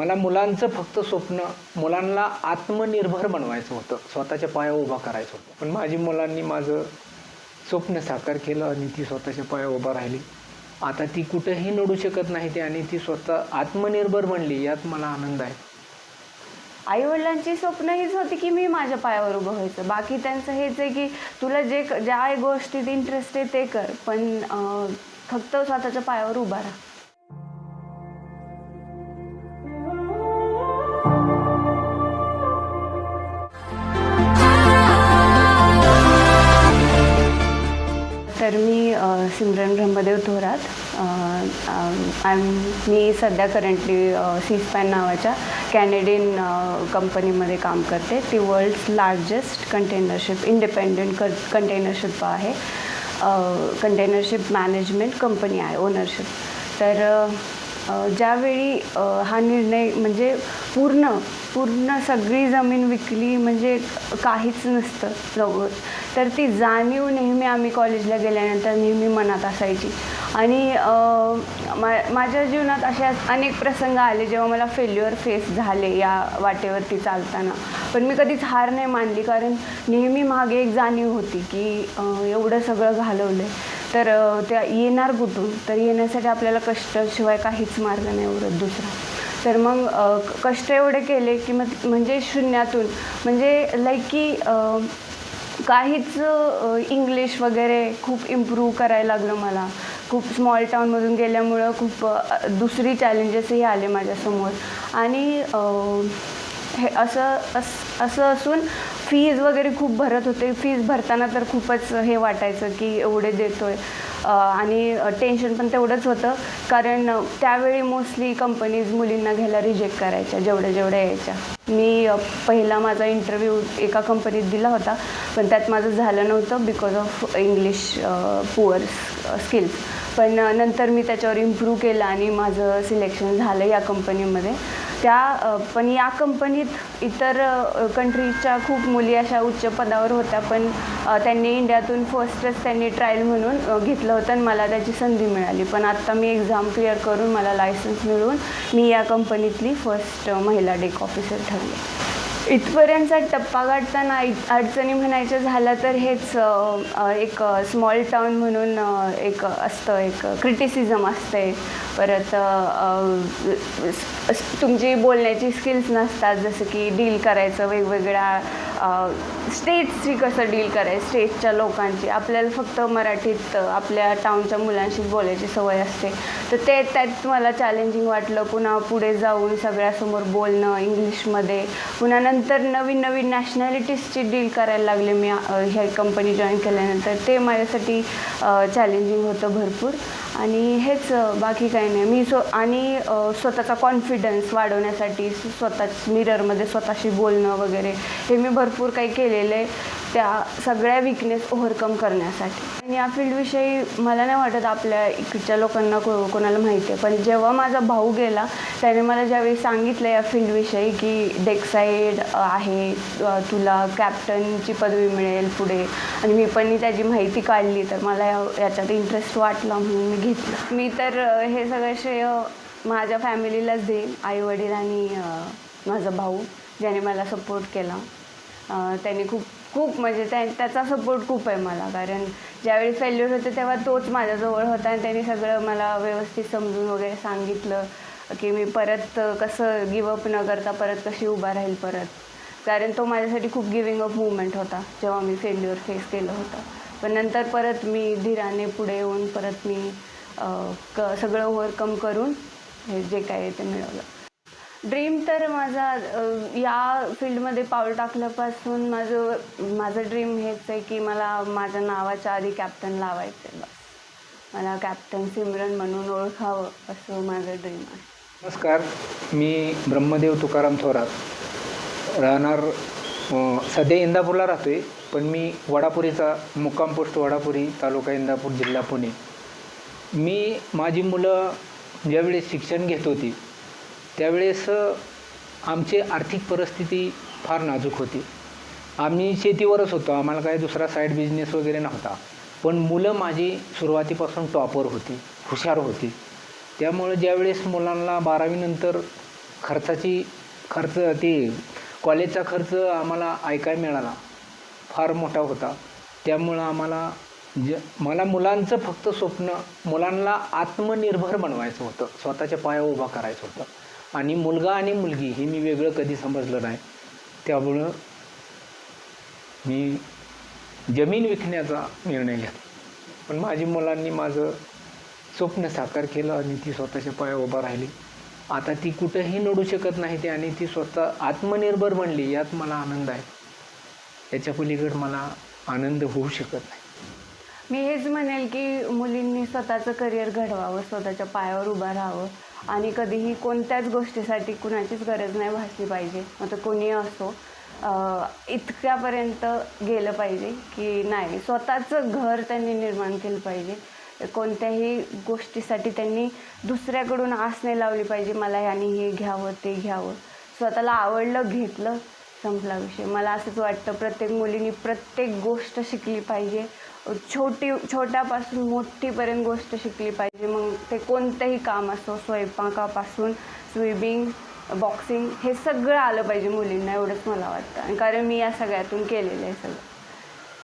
मला मुलांचं फक्त स्वप्न मुलांना आत्मनिर्भर बनवायचं होतं. स्वतःच्या पायावर उभा करायचं होतं. पण माझी मुलांनी माझं स्वप्न साकार केलं आणि ती स्वतःच्या पायावर उभा राहिली. आता ती कुठंही नडू शकत नाही ते आणि ती स्वतः आत्मनिर्भर बनली यात मला आनंद आहे. आई वडिलांची स्वप्न हीच होती की मी माझ्या पायावर उभं व्हायचं. बाकी त्यांचं हेच आहे की तुला जे क- ज्या गोष्टीत इंटरेस्ट आहे ते कर. पण फक्त स्वतःच्या पायावर उभा राहा. सिमरन ब्रह्मदेव थोरात. आय मी सध्या करंटली सी स्पॅन नावाच्या कॅनेडियन कंपनीमध्ये काम करते. ती world's largest container ship independent क कंटेनरशिप आहे. कंटेनरशिप मॅनेजमेंट कंपनी आहे ओनरशिप तर ज्यावेळी हा निर्णय म्हणजे पूर्ण पूर्ण सगळी जमीन विकली म्हणजे काहीच नसतं लवकर तर ती जाणीव नेहमी आम्ही कॉलेजला गेल्यानंतर नेहमी मनात असायची. आणि मा माझ्या जीवनात अशा अनेक प्रसंग आले जेव्हा मला फेल्युअर फेस झाले या वाटेवरती चालताना. पण मी कधीच हार नाही मानली कारण नेहमी मागे एक जाणीव होती की एवढं सगळं घालवलं आहे तर त्या येणार कुठून तर येण्यासाठी आपल्याला कष्टाशिवाय काहीच मार्ग नाही उरत दुसरा. तर मग कष्ट एवढे केले की मग म्हणजे शून्यातून म्हणजे लाईक की काहीच इंग्लिश वगैरे खूप इम्प्रूव्ह करायला लागलं मला. खूप स्मॉल टाऊनमधून गेल्यामुळं खूप दुसरी चॅलेंजेसही आले माझ्यासमोर. आणि हे असं अस असं असून फीज वगैरे खूप भरत होते. फीज भरताना तर खूपच हे वाटायचं की एवढे देतो आहे आणि टेन्शन पण तेवढंच होतं. कारण त्यावेळी मोस्टली कंपनीज मुलींना घ्यायला रिजेक्ट करायच्या जेवढ्या जेवढ्या यायच्या. मी पहिला माझा इंटरव्ह्यू एका कंपनीत दिला होता. पण त्यात माझं झालं नव्हतं because of English poor skills पण नंतर मी त्याच्यावर इम्प्रूव्ह केलं आणि माझं सिलेक्शन झालं या कंपनीमध्ये त्या पण या कंपनीत इतर कंट्रीजच्या खूप मुली अशा उच्च पदावर होत्या पण त्यांनी इंडियातून फर्स्टच त्यांनी ट्रायल म्हणून घेतलं होतं आणि मला त्याची संधी मिळाली. पण आत्ता मी एक्झाम क्लिअर करून मला लायसन्स मिळवून मी या कंपनीतली फर्स्ट महिला डेक ऑफिसर ठरले. इथपर्यंतचा टप्पा काढताना अडचणी म्हणायच्या झाल्या तर हेच एक स्मॉल टाऊन म्हणून एक असतं एक क्रिटिसिझम असते. परत तुमची बोलण्याची स्किल्स नसतात जसं की डील करायचं वेगवेगळ्या स्टेट्सची कसं डील करायचं? स्टेटच्या लोकांची. आपल्याला फक्त मराठीत आपल्या टाऊनच्या मुलांशी बोलायची सवय असते. तर ते त्यात मला चॅलेंजिंग वाटलं पुन्हा पुढे जाऊन सगळ्यासमोर बोलणं इंग्लिशमध्ये पुन्हा नंतर नवीन नवीन नॅशनॅलिटीजची डील करायला लागले मी अ, कंपनी जॉईन केल्यानंतर. ते माझ्यासाठी चॅलेंजिंग होतं भरपूर. आणि हेच बाकी काही नाही. मी स्व आणि स्वतःचा कॉन्फिडन्स वाढवण्यासाठी स्वतःच मिररमध्ये स्वतःशी बोलणं वगैरे हे मी भरपूर काही केलेलं आहे. त्या सगळ्या विकनेस ओव्हरकम करण्यासाठी. आणि या फील्डविषयी मला नाही वाटत आपल्या इकडच्या लोकांना को कोणाला माहिती आहे. पण जेव्हा माझा भाऊ गेला त्याने मला ज्यावेळी सांगितलं या फील्डविषयी की डेक्साईड आहे तुला कॅप्टनची पदवी मिळेल पुढे. आणि मी पण त्याची माहिती काढली तर मला या- याच्यात इंटरेस्ट वाटला म्हणून मी घेतलं. मी तर हे सगळं श्रेय माझ्या फॅमिलीलाच देईन आई वडील आणि माझा भाऊ ज्याने मला सपोर्ट केला. त्याने खूप खूप म्हणजे त्या त्याचा सपोर्ट खूप आहे मला. कारण ज्यावेळी फेल्युअर होते तेव्हा तोच माझ्याजवळ होता आणि त्यांनी सगळं मला व्यवस्थित समजून वगैरे सांगितलं की मी परत कसं गिवअप न करता परत कशी उभा राहील परत. कारण तो माझ्यासाठी खूप गिविंग अप मुवमेंट होता जेव्हा मी फेल्युअर फेस केलं होतं. पण नंतर परत मी धीराने पुढे येऊन परत मी क सगळं ओव्हरकम करून हे जे काय आहे ते मिळवलं. ड्रीम तर माझा या फील्डमध्ये पाऊल टाकल्यापासून माझं माझं ड्रीम हेच आहे की मला माझ्या नावाच्या आधी कॅप्टन लावायचं बस. मला कॅप्टन सिमरन म्हणून ओळखावं असं माझं ड्रीम आहे. नमस्कार मी ब्रह्मदेव तुकाराम थोरात. राहणार सध्या इंदापूरला राहतो आहे पण मी वडापुरीचा मुक्काम पोस्ट वडापुरी तालुका इंदापूर जिल्हा पुणे. मी माझी मुलं ज्यावेळेस शिक्षण घेत होती त्यावेळेस आमची आर्थिक परिस्थिती फार नाजूक होती. आम्ही शेतीवरच होतो. आम्हाला काही दुसरा साईड बिझनेस वगैरे नव्हता. पण मुलं माझी सुरुवातीपासून टॉपर होती हुशार होती. त्यामुळे ज्यावेळेस मुलांना बारावीनंतर खर्चाची खर्च ती कॉलेजचा खर्च आम्हाला ऐकायला मिळाला. फार मोठा होता. त्यामुळं आम्हाला ज मला मुलांचं फक्त स्वप्न मुलांना आत्मनिर्भर बनवायचं होतं. स्वतःच्या पायावर उभा करायचं होतं. आणि मुलगा आणि मुलगी हे मी वेगळं कधी समजलं नाही. त्यामुळं मी जमीन विकण्याचा निर्णय घेतला. पण माझी मुलांनी माझं स्वप्न साकार केलं आणि ती स्वतःच्या पायावर उभा राहिली. आता ती कुठंही नडू शकत नाही ती आणि ती स्वतः आत्मनिर्भर बनली यात मला आनंद आहे. याच्या पलीकडे मला आनंद होऊ शकत नाही. मी हेच म्हणेल की मुलींनी स्वतःचं करिअर घडवावं स्वतःच्या पायावर उभं राहावं. आणि कधीही कोणत्याच गोष्टीसाठी कुणाचीच गरज नाही भासली पाहिजे. मग तर कोणी असो इतक्यापर्यंत गेलं पाहिजे की नाही स्वतःचं घर त्यांनी निर्माण केलं पाहिजे. कोणत्याही गोष्टीसाठी त्यांनी दुसऱ्याकडून आस नाही लावली पाहिजे मला याने हे घ्यावं ते घ्यावं. स्वतःला आवडलं घेतलं संपला विषय. मला असंच वाटतं प्रत्येक मुलीने प्रत्येक गोष्ट शिकली पाहिजे. छोटी छोट्यापासून मोठीपर्यंत गोष्ट शिकली पाहिजे. मग ते कोणतंही काम असो स्वयंपाकापासून स्विमिंग बॉक्सिंग हे सगळं आलं पाहिजे मुलींना एवढंच मला वाटतं. आणि कारण मी या सगळ्यातून केलेलं आहे सगळं.